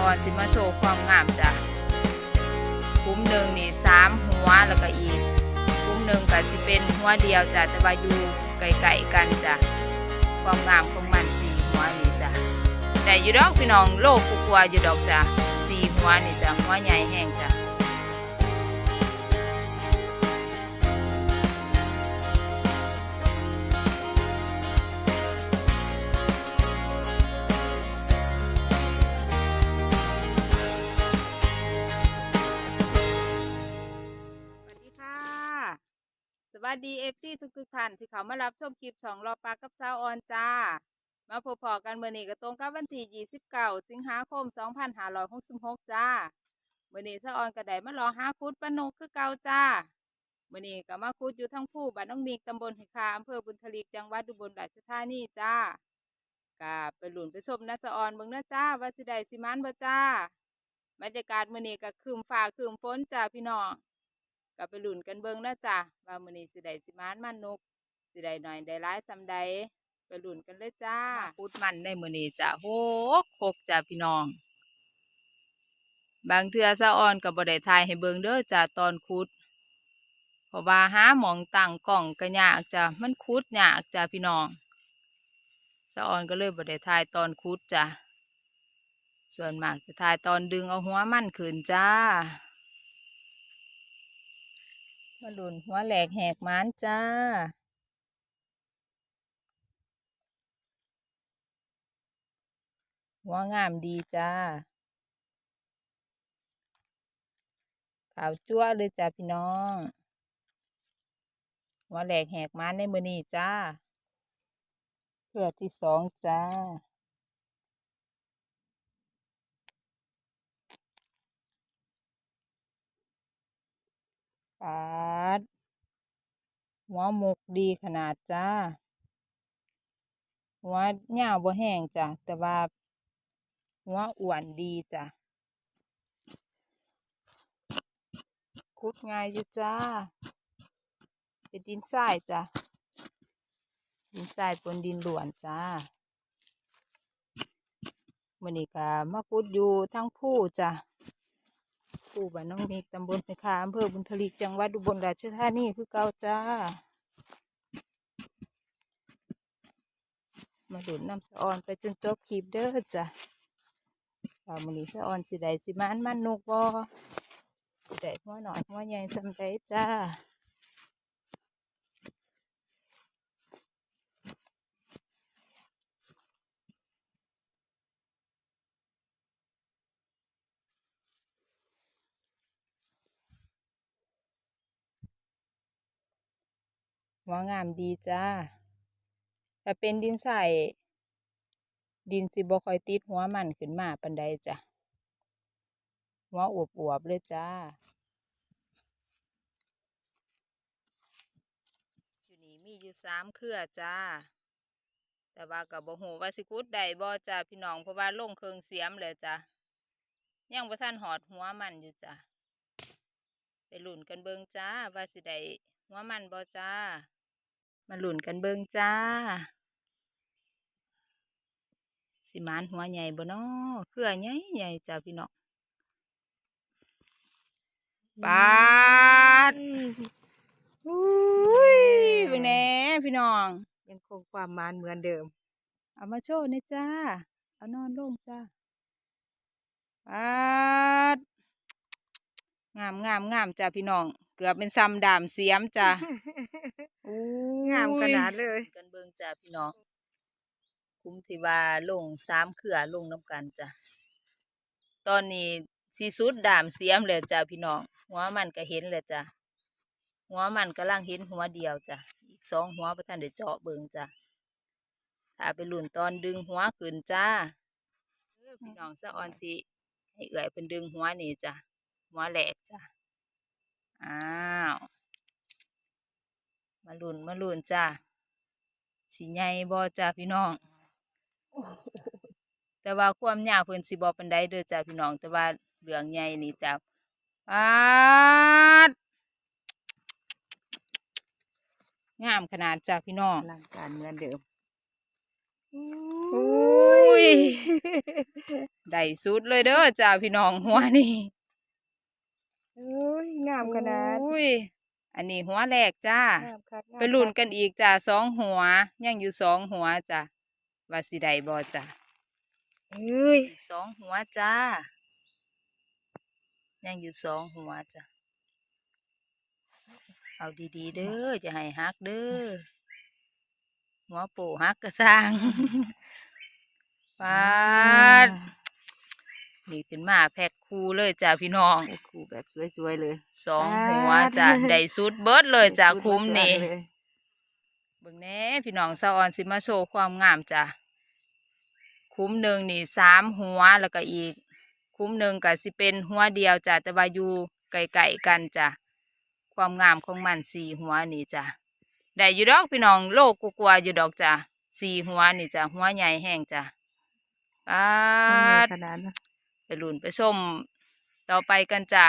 อนสิมาโชว์ความงามจ้ะคุ้มหนึ่งนี่สามหัวแล้วก็อีกคุ้มหนึ่งก็สิเป็นหัวเดียวจ้ะแต่ว่าอยู่ไกลๆกันจ้ะความงามของมันสี่หัวนี่จ้ะแต่อยู่ดอกพี่น้องโลกกลัวอยู่ดอกจ้ะสี่หัวนี่จ้ะหัวใหญ่แห้งจ้ะ วัสดีเอฟซีทุกทุกท่านที่เขามารับชมคลิปช่องรอปลากับสาวออนจ้า มาพบพอกันเมื่อนี้ก็ตรงกับวันที่29สิงหาคม 2566 จ้าเมื่อนี้สาวออนก็ได้มารอหาคุดปนุกคือเก่าจ้าเมื่อนี้ก็มาคุดอยู่ทั้งผู้บ้านน้องมีตำบลหิคาอำเภอบุญทลีจังหวัดอุบลราชธานีจ้าก็ไปหลุนไปชมนะสาวออนเบิ่งนะจ้าว่าสิได้สิมันบ่จ้าบรรยากาศมื้อนี้ก็ครึมฟ้าครึมฝนจ้าพี่น้อง ก็ไปลุ้นกันเบิ่งนะจ้ะว่ามื้อนี้สิได้สิมานมันนกสิได้หน่อยได้หลายซำใดไปลุ้นกันเลยจ้าพูดมันในมื้อนี้จ้ะโหกโคกจ้ะพี่น้อง บางเทื่อสะออนก็บ่ได้ถ่ายให้เบิ่งเด้อจ้ะตอนขุดเพราะว่าหาหมองตั้งกล้องก็ยากจ้ะมันขุดยากจ้ะพี่น้องสะออนก็เลยบ่ได้ถ่ายตอนขุดจ้ะส่วนมากจะถ่ายตอนดึงเอาหัวมันขึ้นจ้า มาดุนหัวแหลกแหกม้านจ้า หัวงามดีจ้า ขาวจั่วเลยจ้าพี่น้อง หัวแหลกแหกม้านในมือนี้จ้าเพื่อที่สองจ้า ปาด หัวหมกดีขนาดจ้า หัวเหย้าบ่แห้งจ้ะ แต่ว่า หัวอ้วนดีจ้ะ คุดง่ายอยู่จ้า เป็นดินทรายจ้ะ ดินทรายปนดินหลวนจ้ามื้อนี้ก็มาคุดอยู่ทั้งผู้จ้ะ ผู้บ้านน้องเมฆตำบลไปขาอำเภอบุญทลีจังหวัดอุบลราชธานีคือเก่าจ้า มาดูน้ำสะออนไปจนจบคลิปเด้อจ้ะว่ามือนี้สะออนสิได้สิมันมันนกบ่สิได้หัวหน่อยหัวใหญ่สำใดจ้า หัวงามดีจ้าถ้าเป็นดินทรายดินสิบ่ค่อยติดหัวมันขึ้นมาปานใดจ้ะหัวอวบๆเลยจ้า อยู่นี่มีอยู่สามเครือจ้า แต่ว่าก็บ่ฮู้ว่าสิกุดได้บ่จ้าพี่น้องเพราะว่าลงเครื่องเสียมแล้วจ้ะยังบ่ทันหอดหัวมันอยู่จ้ะไปหลุนกันเบิงจ้าว่าสิได้หัวมันบ่จ้า มาหลุนกันเบิ่งจ้า สิมานหัวใหญ่บ่น้อเครือใหญ่ใหญ่จ้าพี่น้องปาดอุ้ยเบิ่งแหน่พี่น้อง ยังคงความมันเหมือนเดิม เอามาโชว์หนี่อยจ้า เอานอนลงจ้าปาดงามงามงามจ้าพี่น้อง เกือบเป็นซ้ำดามเสียมจ้าอุ้ย งามขนาดเลย กันเบิ่งจ้าพี่น้องคุ้มที่ว่าลงสามเขื่อลงน้ำกันจ้ะตอนนี้สีสุดดามเสียมแล้วจ้ะพี่น้องหัวมันก็เห็นแล้วจ้ะหัวมันกำลังเห็นหัวเดียวจ้ะอีกสองหัวประท่านได้เจาะเบิ่งจ้ะถ้าไปหลุนตอนดึงหัวขึ้นจ้าพี่น้องสะออนสิให้เอื่อยเป็นดึงหัวนี่จ้ะหัวแหลกจ้ะอ้าว มาลุ่นมาลุ่นจ้าสิใหญ่บ่จ้าพี่น้อง แต่ว่าความยาวเพิ่นสิบ่ปานใดเด้อจ้าพี่น้อง แต่ว่าเรื่องใหญ่นี่จ้าปาดงามขนาดจ้าพี่น้องอลังการเหมือนเดิมอุ้ยได้สุดเลยเด้อจ้าพี่น้องหัวนี่โอ้ยงามขนาดอุ้ย อันนี้หัวแรกจ้างามคักงามไปลุ้นคักันอีกจ้าสองหัวยังอยู่สองหัวจ้าว่าสิได้บ่จ้าเอ้ยสองหัวจ้า ยังอยู่สองหัวจ้าเอาดีๆเด้อจะให้ฮักเด้อหัวโปฮักกระสร้างปาด นี่ขึ้นมาแพ็คคู่เลยจ้าพี่น้องโอ้ครูแบบสวยๆเลยสองปาดหัวจ้ะได้สุดเบิดเลยจ้ะสุดคุ้มนี่เลยเบิ่งแหน่พี่น้องสาวออนสิมาโชว์ความงามจ้ะคุ้มหนึ่งนี่สามหัวแล้วก็อีก คุ้มหนึ่งก็สิเป็นหัวเดียวจ้ะแต่ว่าอยู่ไกลๆกันจ้ะความงามของมันสี่หัวนี่จ้ะได้อยู่ดอกพี่น้องโลกกว่าๆอยู่ดอกจ้ะสี่หัวนี่จ้ะหัวใหญ่แห้งจ้ะปางามดขนาดนั้น ไปลุ้นไปชมต่อไปกันจ้ะ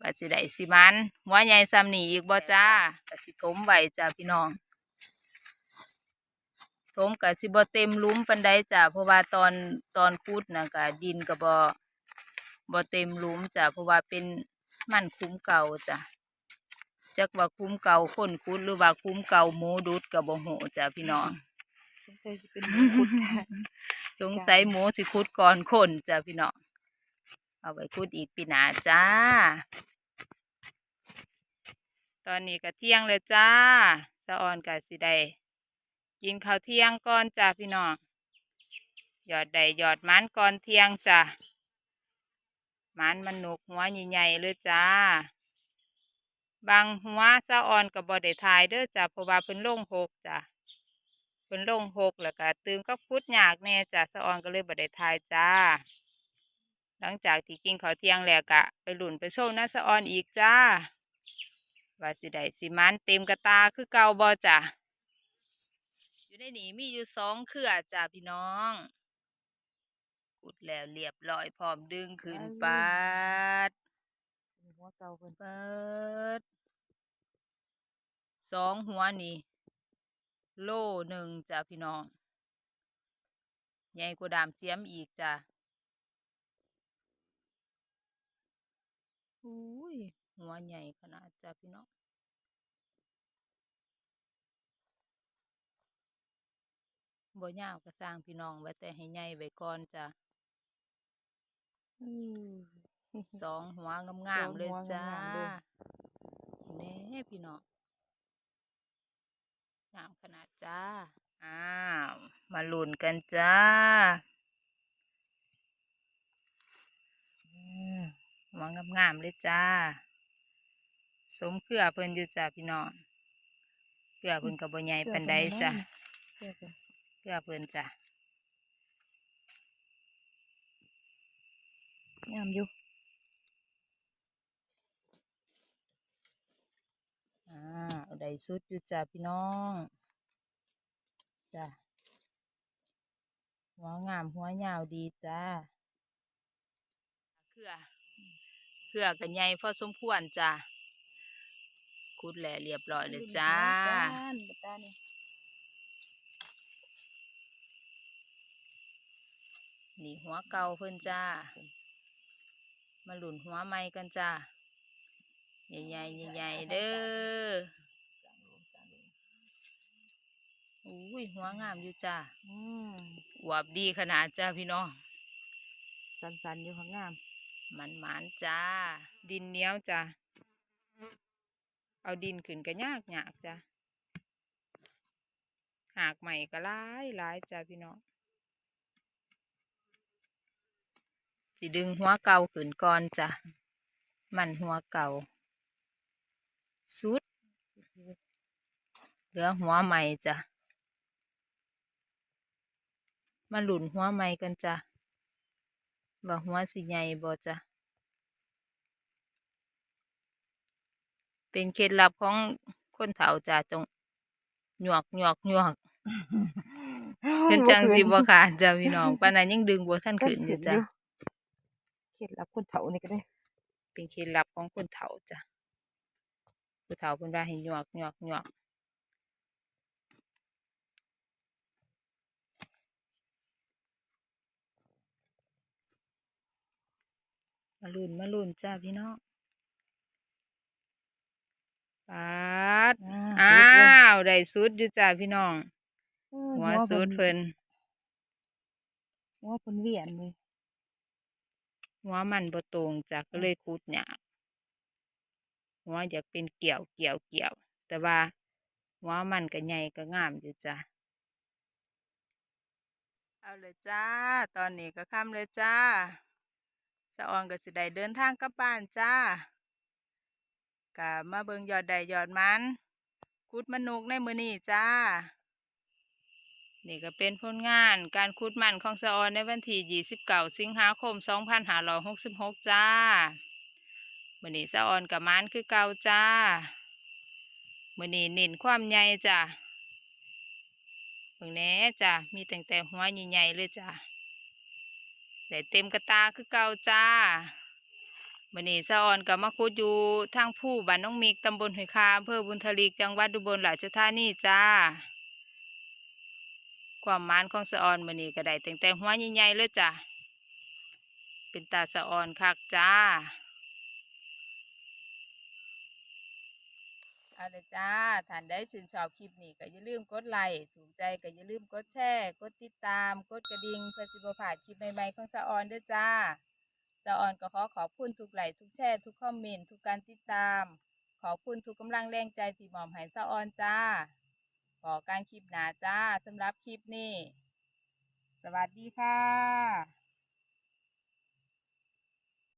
ว่าสิได้สิมันหัวใหญ่ซ้ำนี่อีกบ่จ้าก็สิถมไว้จ้ะพี่น้องถมก็สิบ่เต็มหลุมปานใดจ้ะเพราะว่าตอนตอนขุดน่ะก็ดินก็บ่บ่เต็มหลุมจ้ะเพราะว่าเป็นมันคุ้มเก่าจ้ะจักว่าคุ้มเก่าคนขุดหรือว่าคุ้มเก่าหมูดุดก็บ่ฮู้จ้ะพี่น้องสงสัยสิเป็นมงกุฎค่ะสงสัยหมูสิขุดก่อนคนจ้ะพี่น้อง เอาไว้ขุดอีกปีหนาจ้า ตอนนี้ก็เที่ยงเลยจ้าสะออนกับสิได้กินข้าวเที่ยงก่อนจ้าพี่น้องหยอดใดหยอดมันก่อนเที่ยงจ้ามันมันหนุกหัวใหญ่ๆเลยจ้า บางหัวสะออนกับ่ได้ทายเด้อจ้าเพราะว่าเพิ่นลงหกจ้าเพิ่นลงหกแล้วก็ตื่นก็พุดยากแน่จ้ะสะออนก็เลยบ่ได้ทายจ้า หลังจากที่กินข้าวเที่ยงแล้วก็ไปหลุนไปโชว์นะสะออนอีกจ้า ว่าสิได้สิมันเต็มกระตาคือเก่าบ่จ้ะอยู่ในนี้มีอยู่สองเครือจ้าพี่น้องขุดแล้วเรียบร้อยพร้อมดึงขึ้นปัดหัวเก่าเพิ่นเปิดสองหัวนี่โลหนึ่งจ้ะพี่น้องใหญ่กว่าดามเสียมอีกจ้ะ อุ้ยหัวใหญ่ขนาดจ้ะพี่น้องบ่ยาวก็สร้างพี่น้องไว้แต่ให้ใหญ่ไว้ก่อนจ้ะอืมสองหัวงามๆเลยสองหัวจ้างามๆเลยแน่พี่น้องงามขนาดจ้า อ้าว มาลุ้นกันจ้าอืม หัวงามๆเลยจ้า สมเครือเพิ่นอยู่จ้าพี่น้องเครือเพิ่นกับบ่ใหญ่ปานใดจ้ะเชื่อเพิ่นเครือเพิ่นจ้ะงามอยู่อ่าเอาได้สุดอยู่จ้าพี่น้องจ้าหัวงามหัวยาวดีจ้าเครือ เครือกันใหญ่พอสมควรจ้าคุดแหล่เรียบร้อยเลยจ้าบ้านบ้านนี่นี่หัวเก่าเพิ่นจ้า มาหลุนหัวใหม่กันจ้า ใหญ่ๆใหญ่ๆเด้ออุ้ยหัวงามอยู่จ้าอืมอวบดีขนาดจ้าพี่น้อง สันๆอยู่ข้างงาม มันหมานจ้า ดินเหนียวจ้าเอาดินขึ้นก็ยากยากจ้าหากใหม่ก็หลายหลายจ้าพี่น้องสิดึงหัวเก่าขึ้นก่อนจ้ะมันหัวเก่า สุด เหลือหัวใหม่จ้ะมาหลุนหัวใหม่กันจ้ะ ว่าหัวสิใหญ่บ่จ้ะเป็นเคล็ดลับของคนเฒ่าจ้ะจงหยวกหยวกหยวกเพิ่นจังสิบ่ขาดจ้ะพี่น้องปานนั้นยังดึงบ่ทันขึ้นอยู่จ้ะเคล็ดลับคนเฒ่านี่ก็ได้ เป็นเคล็ดลับของคนเฒ่าจ้ะผู้เฒ่าเพิ่นว่าให้หยวกหยวกหยวก มาลุ่นมาลุ่นจ้าพี่น้องปาดอ่าอ้าสุดเลยวได้สุดอยู่จ้าพี่น้องโอ้ยหัวสุดเพิ่นหัวเพิ่นเวียนเลยหัวมันบ่ตรงจ้ะก็เลยขุดยากหัวอยากเป็นเกี่ยวเกี่ยวเกี่ยว แต่ว่าหัวมันก็ใหญ่ก็งามอยู่จ้ะเอาเลยจ้า ตอนนี้ก็ค่ำเลยจ้า สะออนก็สิได้เดินทางกลับบ้านจ้ากะมาเบิงยอดใดยอดมันขุดมนนกในมือนี้จ้า นี่ก็เป็นผลงานการขุดมันของสะออนในวันที่29สิงหาคม 2566 จ้ามือนี้สะออนกับมันคือเก่าจ้ามือนี้เน้นความใหญ่จ้าเบิ่งแน่จ้ามีแตั้งแต่หัวใหญ่ๆเลยจ้า ได้เต็มกระตาคือเก่าจ้ามื้อนี้สะออนกับมะคุดอยู่ทางผู้บ้านน้องมิกตำบลหอยคาอำเภอบุญทลีกจังหวัดดุบลราชธานีจ้า ความมานของสะออนมื้อนี้ก็ได้ตั้งแต่หัวใหญ่ๆเลยจ้าเป็นตาสะออนคักจ้า เอาเลยจ้าท่านได้ชื่นชอบคลิปนี้ก็อย่าลืมกดไลค์ ถูกใจก็อย่าลืมกดแชร์ กดติดตาม กดกระดิ่งเพื่อสิบพลาดคลิปใหม่ๆของสะออนด้วยจ้าสะออนก็ขอขอบคุณทุกไลค์ทุกแชร์ทุกคอมเมนต์ทุกการติดตาม ขอบคุณทุกกำลังแรงใจที่มอบให้สะออนจ้าขอการคลิปหนาจ้าสำหรับคลิปนี้ สวัสดีค่ะ